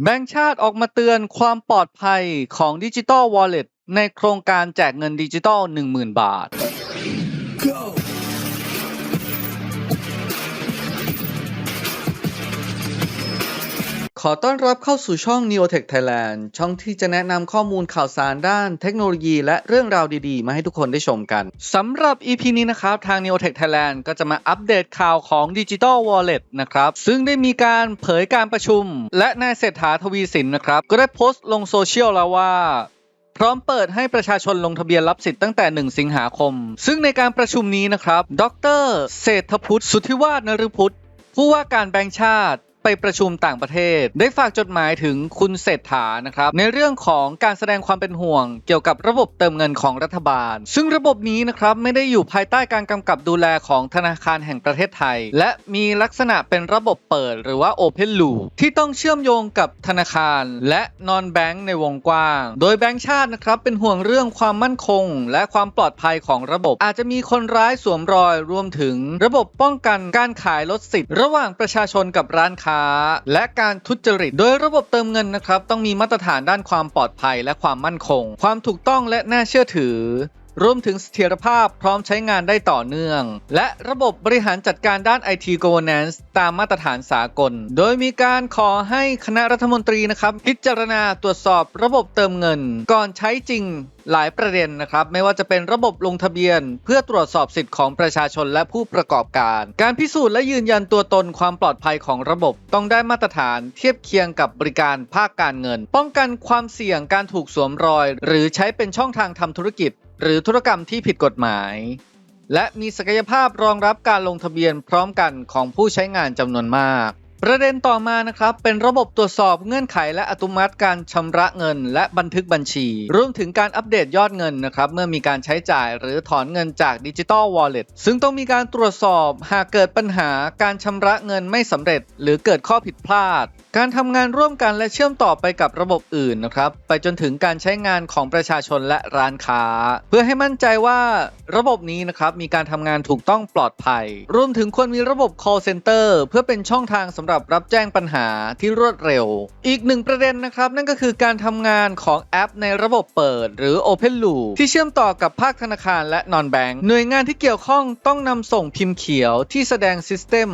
แบงก์ชาติออกมาเตือนความปลอดภัยของดิจิ t a ลวอลเล็ตในโครงการแจกเงินดิจิตอล 10,000 บาท ขอต้อนรับเข้าสู่ช่อง Neotech Thailand ช่องที่จะแนะนำข้อมูลข่าวสารด้านเทคโนโลยีและเรื่องราวดีๆ มาให้ทุกคนได้ชมกันสำหรับ EP นี้นะครับ ทาง Neotech Thailand ก็จะมาอัปเดตข่าวของ Digital Wallet นะครับ ซึ่งได้มีการเผยการประชุม และนายเศรษฐาทวีสินนะครับ ก็ได้โพสต์ลงโซเชียลแล้วว่าพร้อมเปิดให้ประชาชนลงทะเบียนรับสิทธิ์ตั้งแต่ 1 สิงหาคม ซึ่งในการประชุมนี้นะครับ ดร เศรษฐพุทธสุทธิวาฒนฤพุทธผู้ว่าการแบงก์ชาติ ไปประชุมต่างประเทศ ได้ฝากจดหมายถึงคุณเศรษฐานะครับในเรื่องของการแสดงความเป็นห่วง เกี่ยวกับระบบเติมเงินของรัฐบาล ซึ่งระบบนี้นะครับไม่ได้อยู่ภายใต้การกำกับดูแลของธนาคารแห่งประเทศไทย และมีลักษณะเป็นระบบเปิดหรือว่า Open Loop ที่ต้องเชื่อมโยงกับธนาคาร และนอนแบงก์ในวงกว้าง โดยแบงก์ชาตินะครับเป็นห่วงเรื่องความมั่นคง และความปลอดภัยของระบบ อาจจะมีคนร้ายสวมรอยรวมถึง ระบบป้องกันการขายลดสิทธิ์ระหว่างประชาชนกับร้านค้าและการทุจริต โดยระบบเติมเงินนะครับต้องมีมาตรฐานด้านความปลอดภัยและความมั่นคง ความถูกต้องและน่าเชื่อถือ รวมถึงเสถียรภาพพร้อมใช้งานได้ต่อเนื่อง และระบบบริหารจัดการด้าน IT governance ตามมาตรฐานสากล โดยมีการขอให้คณะรัฐมนตรีนะครับพิจารณาตรวจสอบระบบเติมเงิน ก่อนใช้จริงหลายประเด็นนะครับ ไม่ว่าจะเป็นระบบลงทะเบียน เพื่อตรวจสอบสิทธิ์ของประชาชนและผู้ประกอบการ การพิสูจน์และยืนยันตัวตนความปลอดภัยของระบบ ต้องได้มาตรฐานเทียบเคียงกับบริการภาคการเงิน ป้องกันความเสี่ยงการถูกสวมรอย หรือใช้เป็นช่องทางทำธุรกิจ หรือธุรกรรมที่ผิดกฎหมาย และมีศักยภาพรองรับการลงทะเบียนพร้อมกันของผู้ใช้งานจำนวนมาก ประเด็นต่อมานะครับ เป็นระบบตรวจสอบเงื่อนไขและอัตโนมัติการชำระเงิน และบันทึกบัญชี รวมถึงการอัปเดตยอดเงินนะครับ เมื่อมีการใช้จ่ายหรือถอนเงินจากดิจิตอลวอลเล็ตซึ่งต้องมีการตรวจสอบหากเกิดปัญหาการชำระเงินไม่สำเร็จ หรือเกิดข้อผิดพลาด การทำงานร่วมกันและเชื่อมต่อไปกับระบบอื่นนะครับไปจนถึงการใช้งานของประชาชนและร้านค้า เพื่อให้มั่นใจว่าระบบนี้นะครับมีการทำงานถูกต้องปลอดภัย รวมถึงควรมีระบบ call center เพื่อเป็นช่องทางสำหรับรับแจ้งปัญหาที่รวดเร็ว อีกหนึ่งประเด็นนะครับ นั่นก็คือการทำงานของแอปในระบบเปิด หรือ Open Loop ที่เชื่อมต่อกับภาคธนาคารและ Non Bank หน่วยงานที่เกี่ยวข้องต้องนำส่งพิมพ์เขียวที่แสดง System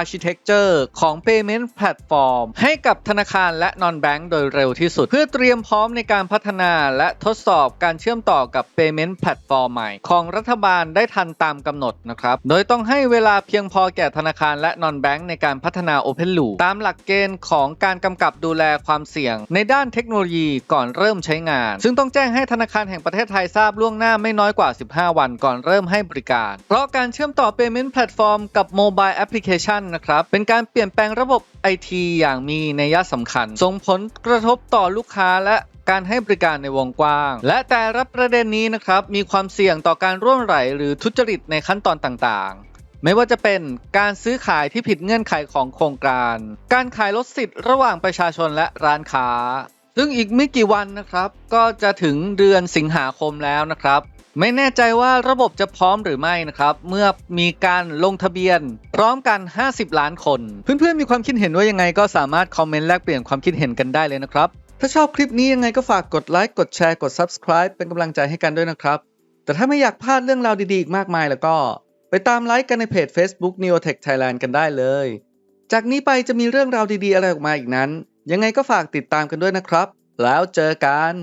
Architecture ของ Payment Platform ให้กับธนาคารและ Non Bank โดยเร็วที่สุด เพื่อเตรียมพร้อมในการพัฒนาและทดสอบการเชื่อมต่อกับ Payment Platform ใหม่ ของรัฐบาลได้ทันตามกำหนดนะครับ โดยต้องให้เวลาเพียงพอแก่ธนาคารและ Non Bank ในการพัฒนา Open Loop ตามหลักเกณฑ์ของการกำกับดูแลความเสี่ยง ในด้านเทคโนโลยีก่อนเริ่มใช้งาน ซึ่งต้องแจ้งให้ธนาคารแห่งประเทศไทยทราบล่วงหน้าไม่น้อยกว่า 15 วันก่อนเริ่มให้บริการ เพราะการเชื่อมต่อ Payment Platform กับ Mobile Application นะครับเป็นการเปลี่ยนแปลงระบบ IT อย่างมีนัยสำคัญ ส่งผลกระทบต่อลูกค้าและการให้บริการในวงกว้าง และแต่ละประเด็นนี้นะครับมีความเสี่ยงต่อการร่วงไหลหรือทุจริตในขั้นตอนต่างๆ ไม่ว่าจะเป็นการซื้อขายที่ผิดเงื่อนไขของโครงการ การขายลดสิทธิ์ระหว่างประชาชนและร้านค้า ซึ่งอีกไม่กี่วันนะครับ ก็จะถึงเดือนสิงหาคมแล้วนะครับ ไม่แน่ใจว่าระบบจะพร้อมหรือไม่นะครับ เมื่อมีการลงทะเบียน พร้อมกัน 50 ล้านคน เพื่อนๆมีความคิดเห็นว่ายังไงก็สามารถคอมเมนต์แลกเปลี่ยนความคิดเห็นกันได้เลยนะครับ ถ้าชอบคลิปนี้ยังไงก็ฝากกดไลค์กดแชร์กด Subscribe เป็นกำลังใจให้กันด้วยนะครับ แต่ถ้าไม่อยากพลาดเรื่องราวดีๆอีกมากมายแล้วก็ ไปตามไลค์กันในเพจ Facebook Neotech Thailand กันได้เลย จากนี้ไปจะมีเรื่องราวดีๆอะไรออกมาอีกนั้น ยังไงก็ฝากติดตามกันด้วยนะครับ แล้วเจอกัน